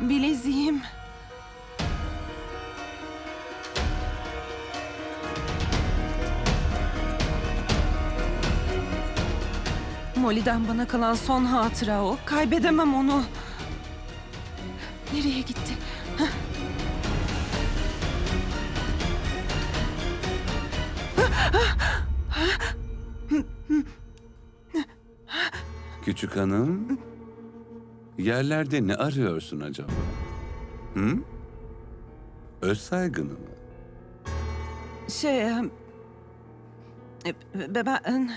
Bileziğim. Molly'den bana kalan son hatıra o. Kaybedemem onu. Nereye gitti? Küçük hanım, yerlerde ne arıyorsun acaba? Hı? Öz saygını mı? Şey... e, e, Ben...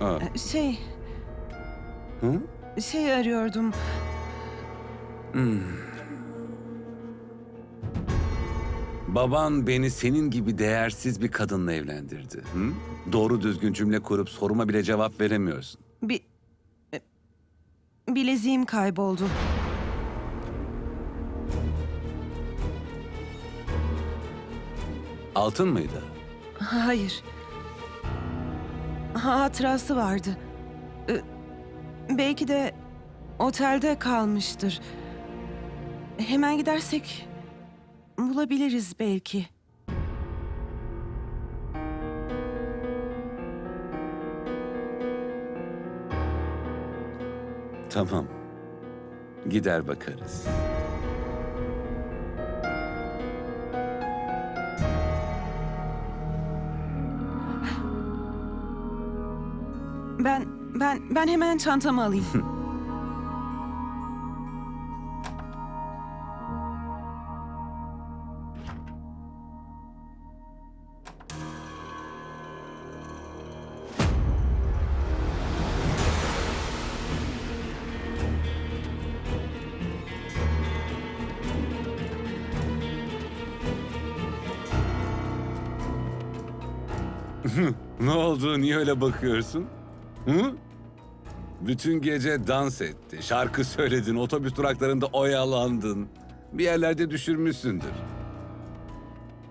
Aa, Şey... hı? Şey arıyordum. Baban beni senin gibi değersiz bir kadınla evlendirdi. Hı? Doğru düzgün cümle kurup soruma bile cevap veremiyorsun. Bileziğim kayboldu. Altın mıydı? Hayır. Hatırası vardı. Ee, Belki de otelde kalmıştır. Hemen gidersek bulabiliriz belki. Tamam. Gider bakarız. Ben ben ben hemen çantamı alayım. Ne oldu? Niye öyle bakıyorsun? Hı? Bütün gece dans etti, şarkı söyledin, otobüs duraklarında oyalandın. Bir yerlerde düşürmüşsündür.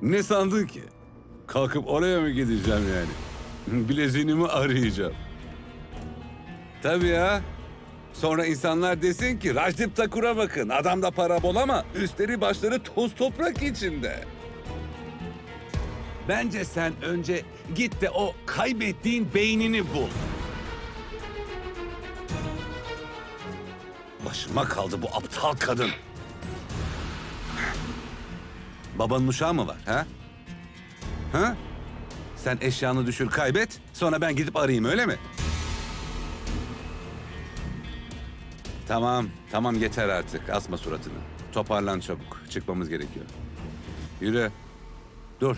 Ne sandın ki? Kalkıp oraya mı gideceğim yani? Bileziğini mi arayacağım? Tabii ya. Sonra insanlar desin ki Rajdip Takur'a bakın. Adamda para bol ama üstleri başları toz toprak içinde. Bence sen önce git de o kaybettiğin beynini bul. Başıma kaldı bu aptal kadın. Babanın uşağı mı var ha? Ha? Sen eşyanı düşür kaybet, sonra ben gidip arayayım öyle mi? Tamam, tamam yeter artık. Asma suratını. Toparlan çabuk. Çıkmamız gerekiyor. Yürü. Dur.